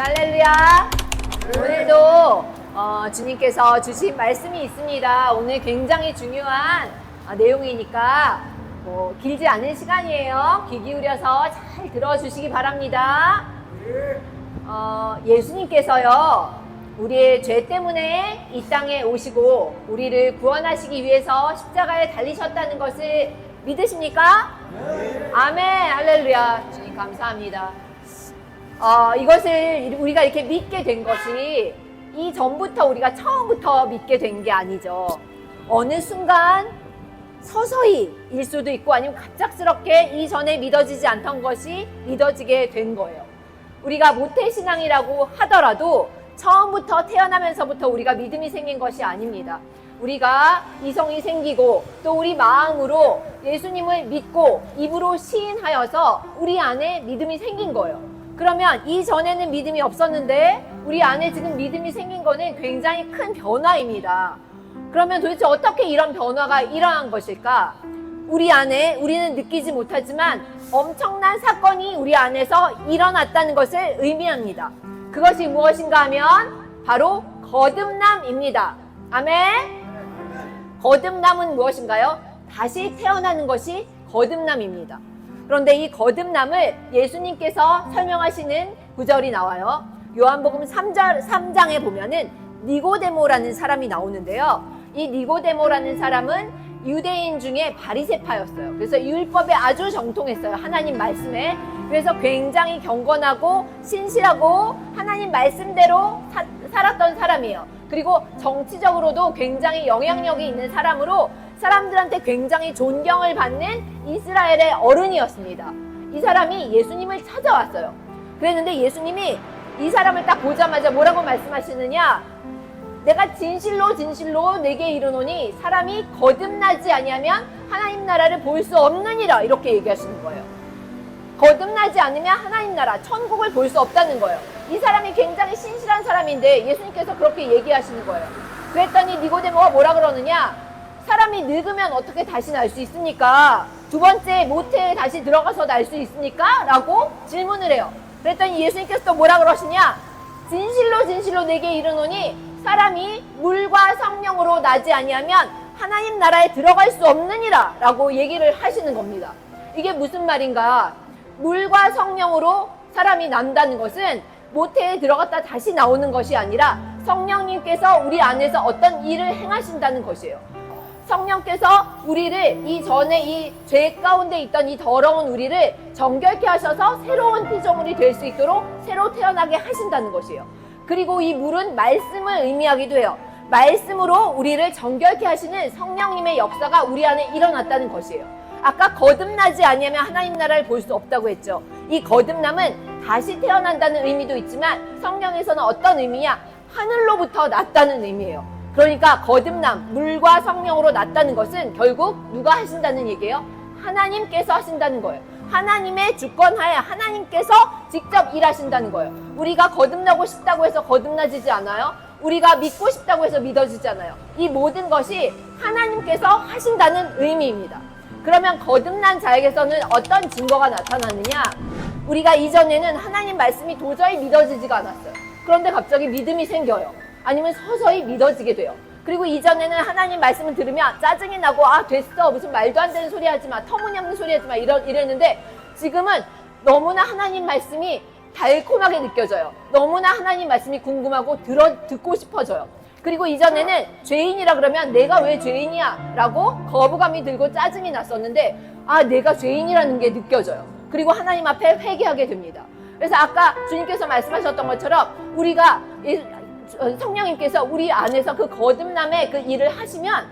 할렐루야. 오늘도 어, 주님께서 주신 말씀이 있습니다. 오늘 굉장히 중요한 어, 내용이니까 뭐 길지 않은 시간이에요. 귀 기울여서 잘 들어주시기 바랍니다. 어, 예수님께서요, 우리의 죄 때문에 이 땅에 오시고 우리를 구원하시기 위해서 십자가에 달리셨다는 것을 믿으십니까? 아멘, 할렐루야. 주님 감사합니다. 어, 이것을 우리가 이렇게 믿게 된 것이 이 전부터 우리가 처음부터 믿게 된 게 아니죠. 어느 순간 서서히 일 수도 있고 아니면 갑작스럽게 이전에 믿어지지 않던 것이 믿어지게 된 거예요. 우리가 모태신앙이라고 하더라도 처음부터 태어나면서부터 우리가 믿음이 생긴 것이 아닙니다. 우리가 이성이 생기고 또 우리 마음으로 예수님을 믿고 입으로 시인하여서 우리 안에 믿음이 생긴 거예요. 그러면 이전에는 믿음이 없었는데 우리 안에 지금 믿음이 생긴 거는 굉장히 큰 변화입니다. 그러면 도대체 어떻게 이런 변화가 일어난 것일까? 우리 안에 우리는 느끼지 못하지만 엄청난 사건이 우리 안에서 일어났다는 것을 의미합니다. 그것이 무엇인가 하면 바로 거듭남입니다. 아멘. 거듭남은 무엇인가요? 다시 태어나는 것이 거듭남입니다. 그런데 이 거듭남을 예수님께서 설명하시는 구절이 나와요. 요한복음 3장, 3장에 보면은 니고데모라는 사람이 나오는데요. 이 니고데모라는 사람은 유대인 중에 바리새파였어요. 그래서 율법에 아주 정통했어요. 하나님 말씀에. 그래서 굉장히 경건하고 신실하고 하나님 말씀대로 사, 살았던 사람이에요. 그리고 정치적으로도 굉장히 영향력이 있는 사람으로 사람들한테 굉장히 존경을 받는 이스라엘의 어른이었습니다. 이 사람이 예수님을 찾아왔어요. 그랬는데 예수님이 이 사람을 딱 보자마자 뭐라고 말씀하시느냐? 내가 진실로 진실로 내게 이르노니 사람이 거듭나지 아니하면 하나님 나라를 볼 수 없느니라 이렇게 얘기하시는 거예요. 거듭나지 않으면 하나님 나라 천국을 볼 수 없다는 거예요. 이 사람이 굉장히 신실한 사람인데 예수님께서 그렇게 얘기하시는 거예요. 그랬더니 니고데모가 뭐라 그러느냐? 사람이 늙으면 어떻게 다시 날 수 있습니까? 두 번째 모태에 다시 들어가서 날 수 있습니까? 라고 질문을 해요. 그랬더니 예수님께서 또 뭐라 그러시냐? 진실로 진실로 내게 이르노니 사람이 물과 성령으로 나지 아니하면 하나님 나라에 들어갈 수 없느니라 라고 얘기를 하시는 겁니다. 이게 무슨 말인가? 물과 성령으로 사람이 난다는 것은 모태에 들어갔다 다시 나오는 것이 아니라 성령님께서 우리 안에서 어떤 일을 행하신다는 것이에요. 성령께서 우리를 이전에 이 죄 가운데 있던 이 더러운 우리를 정결케 하셔서 새로운 피조물이 될 수 있도록 새로 태어나게 하신다는 것이에요. 그리고 이 물은 말씀을 의미하기도 해요. 말씀으로 우리를 정결케 하시는 성령님의 역사가 우리 안에 일어났다는 것이에요. 아까 거듭나지 아니하면 하나님 나라를 볼 수 없다고 했죠. 이 거듭남은 다시 태어난다는 의미도 있지만 성령에서는 어떤 의미냐? 하늘로부터 났다는 의미예요. 그러니까 거듭남, 물과 성령으로 났다는 것은 결국 누가 하신다는 얘기예요? 하나님께서 하신다는 거예요. 하나님의 주권하에 하나님께서 직접 일하신다는 거예요. 우리가 거듭나고 싶다고 해서 거듭나지지 않아요. 우리가 믿고 싶다고 해서 믿어지지 않아요. 이 모든 것이 하나님께서 하신다는 의미입니다. 그러면 거듭난 자에게서는 어떤 증거가 나타나느냐? 우리가 이전에는 하나님 말씀이 도저히 믿어지지가 않았어요. 그런데 갑자기 믿음이 생겨요. 아니면 서서히 믿어지게 돼요. 그리고 이전에는 하나님 말씀을 들으면 짜증이 나고 아 됐어 무슨 말도 안 되는 소리 하지 마 터무니없는 소리 하지 마 이러, 이랬는데 지금은 너무나 하나님 말씀이 달콤하게 느껴져요. 너무나 하나님 말씀이 궁금하고 들어 듣고 싶어져요. 그리고 이전에는 죄인이라 그러면 내가 왜 죄인이야? 라고 거부감이 들고 짜증이 났었는데 아 내가 죄인이라는 게 느껴져요. 그리고 하나님 앞에 회개하게 됩니다. 그래서 아까 주님께서 말씀하셨던 것처럼 우리가 성령님께서 우리 안에서 그 거듭남의 그 일을 하시면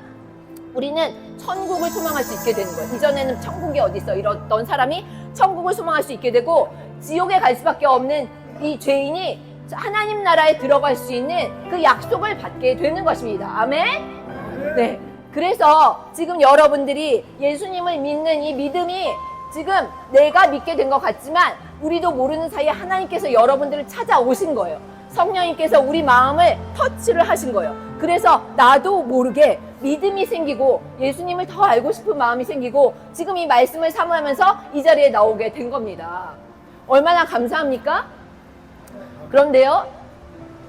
우리는 천국을 소망할 수 있게 되는 거예요. 이전에는 천국이 어디 있어 이랬던 사람이 천국을 소망할 수 있게 되고 지옥에 갈 수밖에 없는 이 죄인이 하나님 나라에 들어갈 수 있는 그 약속을 받게 되는 것입니다. 아멘? 네. 그래서 지금 여러분들이 예수님을 믿는 이 믿음이 지금 내가 믿게 된 것 같지만 우리도 모르는 사이에 하나님께서 여러분들을 찾아오신 거예요. 성령님께서 우리 마음을 터치를 하신 거예요. 그래서 나도 모르게 믿음이 생기고 예수님을 더 알고 싶은 마음이 생기고 지금 이 말씀을 사모하면서 이 자리에 나오게 된 겁니다. 얼마나 감사합니까? 그런데요,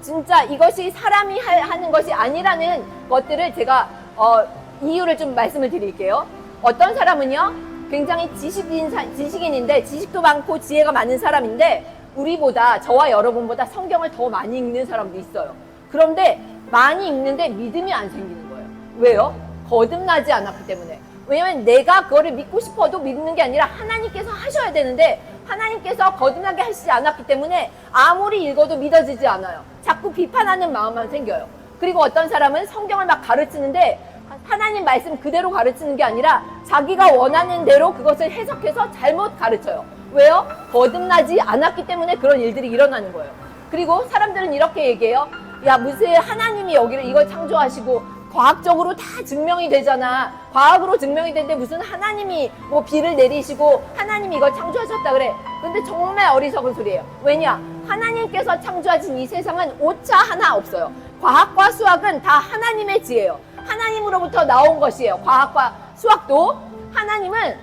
진짜 이것이 사람이 하- 하는 것이 아니라는 것들을 제가 어, 이유를 좀 말씀을 드릴게요. 어떤 사람은요, 굉장히 지식인, 사- 지식인인데 지식도 많고 지혜가 많은 사람인데 우리보다 저와 여러분보다 성경을 더 많이 읽는 사람도 있어요. 그런데 많이 읽는데 믿음이 안 생기는 거예요. 왜요? 거듭나지 않았기 때문에. 왜냐면 내가 그거를 믿고 싶어도 믿는 게 아니라 하나님께서 하셔야 되는데 하나님께서 거듭나게 하시지 않았기 때문에 아무리 읽어도 믿어지지 않아요. 자꾸 비판하는 마음만 생겨요. 그리고 어떤 사람은 성경을 막 가르치는데 하나님 말씀 그대로 가르치는 게 아니라 자기가 원하는 대로 그것을 해석해서 잘못 가르쳐요. 왜요? 거듭나지 않았기 때문에 그런 일들이 일어나는 거예요. 그리고 사람들은 이렇게 얘기해요. 야, 무슨 하나님이 여기를 이걸 창조하시고 과학적으로 다 증명이 되잖아. 과학으로 증명이 되는데 무슨 하나님이 뭐 비를 내리시고 하나님이 이걸 창조하셨다 그래. 근데 정말 어리석은 소리예요. 왜냐? 하나님께서 창조하신 이 세상은 오차 하나 없어요. 과학과 수학은 다 하나님의 지혜예요. 하나님으로부터 나온 것이에요. 과학과 수학도 하나님은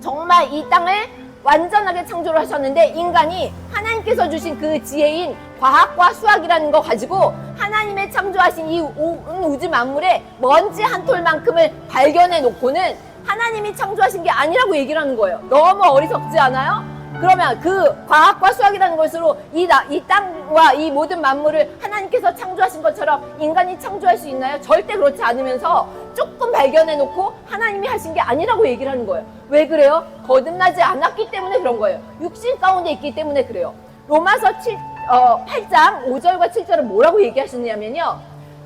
정말 이 땅을 완전하게 창조를 하셨는데 인간이 하나님께서 주신 그 지혜인 과학과 수학이라는 거 가지고 하나님의 창조하신 이온 우주 만물의 먼지 한 톨만큼을 발견해 놓고는 하나님이 창조하신 게 아니라고 얘기를 하는 거예요. 너무 어리석지 않아요? 그러면 그 과학과 수학이라는 것으로 이, 나, 이 땅과 이 모든 만물을 하나님께서 창조하신 것처럼 인간이 창조할 수 있나요? 절대 그렇지 않으면서 조금 발견해 놓고 하나님이 하신 게 아니라고 얘기를 하는 거예요. 왜 그래요? 거듭나지 않았기 때문에 그런 거예요. 육신 가운데 있기 때문에 그래요. 로마서 7, 어, 8장 5절과 7절은 뭐라고 얘기하셨냐면요.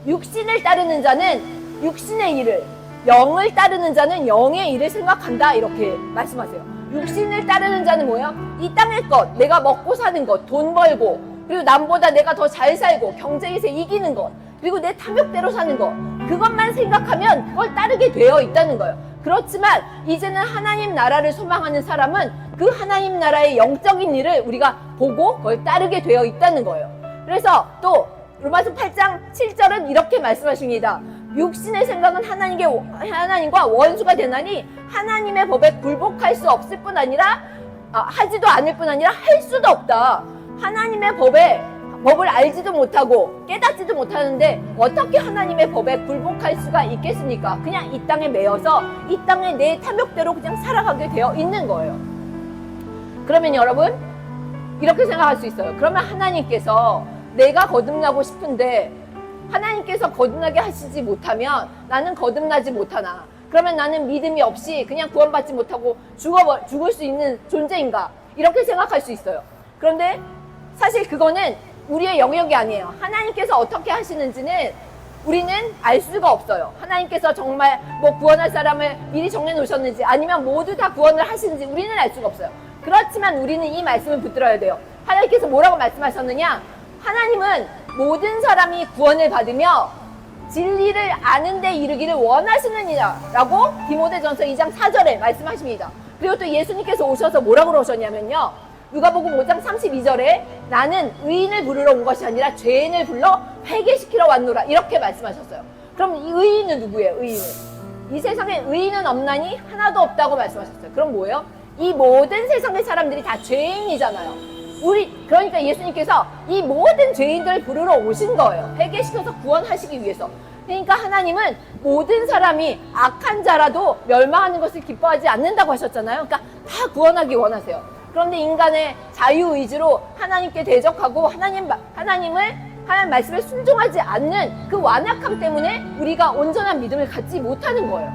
육신을 따르는 자는 육신의 일을, 영을 따르는 자는 영의 일을 생각한다. 이렇게 말씀하세요. 육신을 따르는 자는 뭐예요? 이 땅의 것, 내가 먹고 사는 것, 돈 벌고, 그리고 남보다 내가 더 잘 살고, 경쟁에서 이기는 것, 그리고 내 탐욕대로 사는 것, 그것만 생각하면 그걸 따르게 되어 있다는 거예요. 그렇지만 이제는 하나님 나라를 소망하는 사람은 그 하나님 나라의 영적인 일을 우리가 보고 그걸 따르게 되어 있다는 거예요. 그래서 또 로마서 8장 7절은 이렇게 말씀하십니다. 육신의 생각은 하나님께, 하나님과 원수가 되나니 하나님의 법에 굴복할 수 없을 뿐 아니라 아, 하지도 않을 뿐 아니라 할 수도 없다. 하나님의 법에 법을 알지도 못하고 깨닫지도 못하는데 어떻게 하나님의 법에 굴복할 수가 있겠습니까? 그냥 이 땅에 매여서 이 땅에 내 탐욕대로 그냥 살아가게 되어 있는 거예요. 그러면 여러분 이렇게 생각할 수 있어요. 그러면 하나님께서 내가 거듭나고 싶은데 하나님께서 거듭나게 하시지 못하면 나는 거듭나지 못하나? 그러면 나는 믿음이 없이 그냥 구원받지 못하고 죽어 죽을 수 있는 존재인가? 이렇게 생각할 수 있어요. 그런데 사실 그거는 우리의 영역이 아니에요. 하나님께서 어떻게 하시는지는 우리는 알 수가 없어요. 하나님께서 정말 뭐 구원할 사람을 미리 정해 놓으셨는지 아니면 모두 다 구원을 하시는지 우리는 알 수가 없어요. 그렇지만 우리는 이 말씀을 붙들어야 돼요. 하나님께서 뭐라고 말씀하셨느냐? 하나님은 모든 사람이 구원을 받으며 진리를 아는 데 이르기를 원하시느니라고 디모데전서 2장 4절에 말씀하십니다. 그리고 또 예수님께서 오셔서 뭐라고 그러셨냐면요. 누가복음 5장 32절에 나는 의인을 부르러 온 것이 아니라 죄인을 불러 회개시키러 왔노라 이렇게 말씀하셨어요. 그럼 이 의인은 누구예요? 의인은 이 세상에 의인은 없나니 하나도 없다고 말씀하셨어요. 그럼 뭐예요? 이 모든 세상의 사람들이 다 죄인이잖아요. 우리 그러니까 예수님께서 이 모든 죄인들을 부르러 오신 거예요. 회개시켜서 구원하시기 위해서. 그러니까 하나님은 모든 사람이 악한 자라도 멸망하는 것을 기뻐하지 않는다고 하셨잖아요. 그러니까 다 구원하기 원하세요. 그런데 인간의 자유 의지로 하나님께 대적하고 하나님 하나님을 하나님 말씀에 순종하지 않는 그 완악함 때문에 우리가 온전한 믿음을 갖지 못하는 거예요.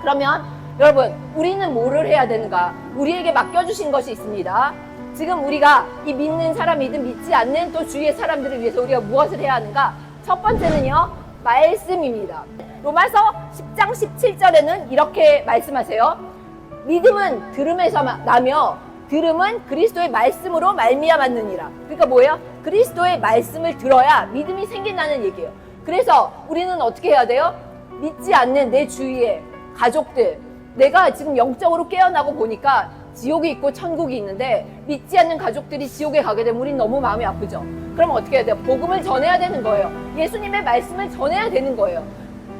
그러면 여러분, 우리는 뭐를 해야 되는가? 우리에게 맡겨주신 것이 있습니다. 지금 우리가 이 믿는 사람이든 믿지 않는 또 주위의 사람들을 위해서 우리가 무엇을 해야 하는가? 첫 번째는요, 말씀입니다. 로마서 10장 17절에는 이렇게 말씀하세요. 믿음은 들음에서 나며 들음은 그리스도의 말씀으로 말미암았느니라. 그러니까 뭐예요? 그리스도의 말씀을 들어야 믿음이 생긴다는 얘기예요. 그래서 우리는 어떻게 해야 돼요? 믿지 않는 내 주위에 가족들, 내가 지금 영적으로 깨어나고 보니까 지옥이 있고 천국이 있는데 믿지 않는 가족들이 지옥에 가게 되면 우린 너무 마음이 아프죠. 그럼 어떻게 해야 돼요? 복음을 전해야 되는 거예요. 예수님의 말씀을 전해야 되는 거예요.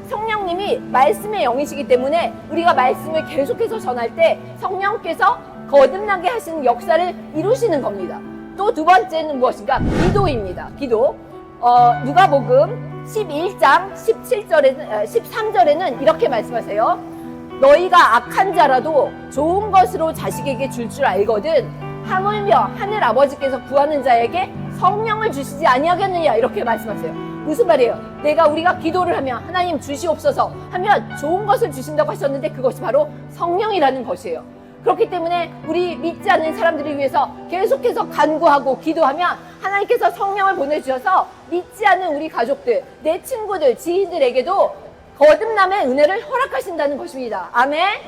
성령님이 말씀의 영이시기 때문에 우리가 말씀을 계속해서 전할 때 성령께서 거듭나게 하시는 역사를 이루시는 겁니다. 또 두 번째는 무엇인가? 기도입니다. 기도. 어, 누가복음 11장 17절에는 13절에는 이렇게 말씀하세요. 너희가 악한 자라도 좋은 것으로 자식에게 줄줄 알거든 하물며 하늘 아버지께서 구하는 자에게 성령을 주시지 아니하겠느냐 이렇게 말씀하세요. 무슨 말이에요? 내가 우리가 기도를 하면 하나님 주시옵소서 하면 좋은 것을 주신다고 하셨는데 그것이 바로 성령이라는 것이에요. 그렇기 때문에 우리 믿지 않는 사람들을 위해서 계속해서 간구하고 기도하면 하나님께서 성령을 보내주셔서 믿지 않는 우리 가족들, 내 친구들, 지인들에게도 거듭남의 은혜를 허락하신다는 것입니다. 아멘.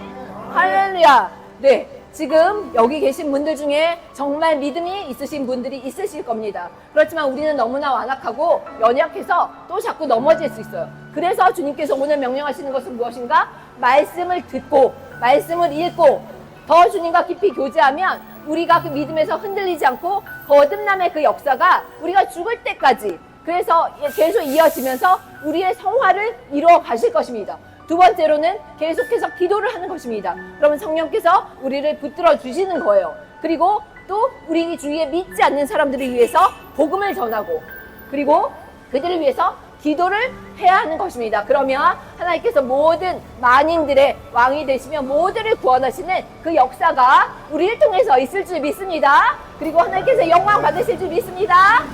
할렐루야. 네. 지금 여기 계신 분들 중에 정말 믿음이 있으신 분들이 있으실 겁니다. 그렇지만 우리는 너무나 완악하고 연약해서 또 자꾸 넘어질 수 있어요. 그래서 주님께서 오늘 명령하시는 것은 무엇인가? 말씀을 듣고, 말씀을 읽고, 더 주님과 깊이 교제하면 우리가 그 믿음에서 흔들리지 않고 거듭남의 그 역사가 우리가 죽을 때까지 그래서 계속 이어지면서 우리의 성화를 이루어 가실 것입니다. 두 번째로는 계속해서 기도를 하는 것입니다. 그러면 성령께서 우리를 붙들어 주시는 거예요. 그리고 또 우리 주위에 믿지 않는 사람들을 위해서 복음을 전하고 그리고 그들을 위해서 기도를 해야 하는 것입니다. 그러면 하나님께서 모든 만인들의 왕이 되시며 모두를 구원하시는 그 역사가 우리를 통해서 있을 줄 믿습니다. 그리고 하나님께서 영광 받으실 줄 믿습니다.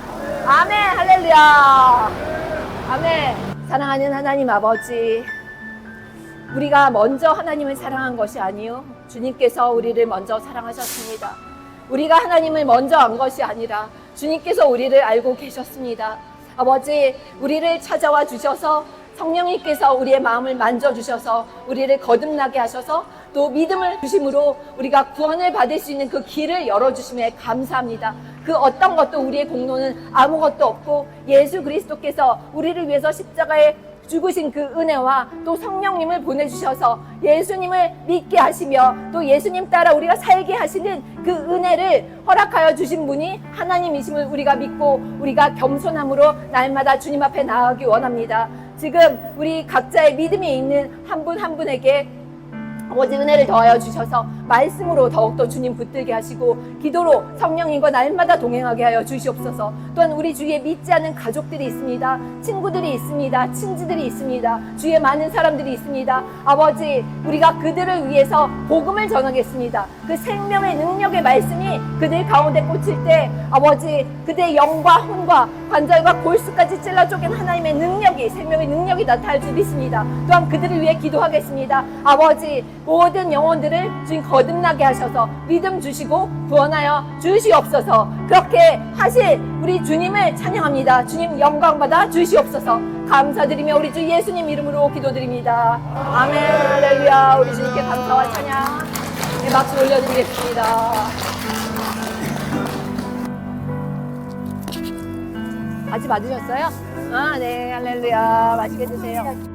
아멘, 할렐루야. 아멘. 사랑하는 하나님 아버지. 우리가 먼저 하나님을 사랑한 것이 아니요. 주님께서 우리를 먼저 사랑하셨습니다. 우리가 하나님을 먼저 안 것이 아니라 주님께서 우리를 알고 계셨습니다. 아버지, 우리를 찾아와 주셔서 성령님께서 우리의 마음을 만져주셔서 우리를 거듭나게 하셔서 또 믿음을 주심으로 우리가 구원을 받을 수 있는 그 길을 열어주심에 감사합니다. 그 어떤 것도 우리의 공로는 아무것도 없고 예수 그리스도께서 우리를 위해서 십자가에 죽으신 그 은혜와 또 성령님을 보내주셔서 예수님을 믿게 하시며 또 예수님 따라 우리가 살게 하시는 그 은혜를 허락하여 주신 분이 하나님이심을 우리가 믿고 우리가 겸손함으로 날마다 주님 앞에 나아가기 원합니다. 지금 우리 각자의 믿음이 있는 한 분한 분에게 아버지 은혜를 더하여 주셔서 말씀으로 더욱더 주님 붙들게 하시고 기도로 성령님과 날마다 동행하게 하여 주시옵소서. 또한 우리 주위에 믿지 않는 가족들이 있습니다. 친구들이 있습니다. 친지들이 있습니다. 주위에 많은 사람들이 있습니다. 아버지 우리가 그들을 위해서 복음을 전하겠습니다. 그 생명의 능력의 말씀이 그들 가운데 꽂힐 때 아버지 그들의 영과 혼과 관절과 골수까지 찔러 쪼갠 하나님의 능력이 생명의 능력이 나타날 줄 믿습니다. 또한 그들을 위해 기도하겠습니다. 아버지 모든 영혼들을 주님 거듭나게 하셔서 믿음 주시고 구원하여 주시옵소서. 그렇게 하실 우리 주님을 찬양합니다. 주님 영광 받아 주시옵소서. 감사드리며 우리 주 예수님 이름으로 기도드립니다. 아멘. 할렐루야. 우리 주님께 감사와 찬양. 네, 박수 올려드리겠습니다. 같이 맞으셨어요? 아, 네, 할렐루야. 맛있게 드세요.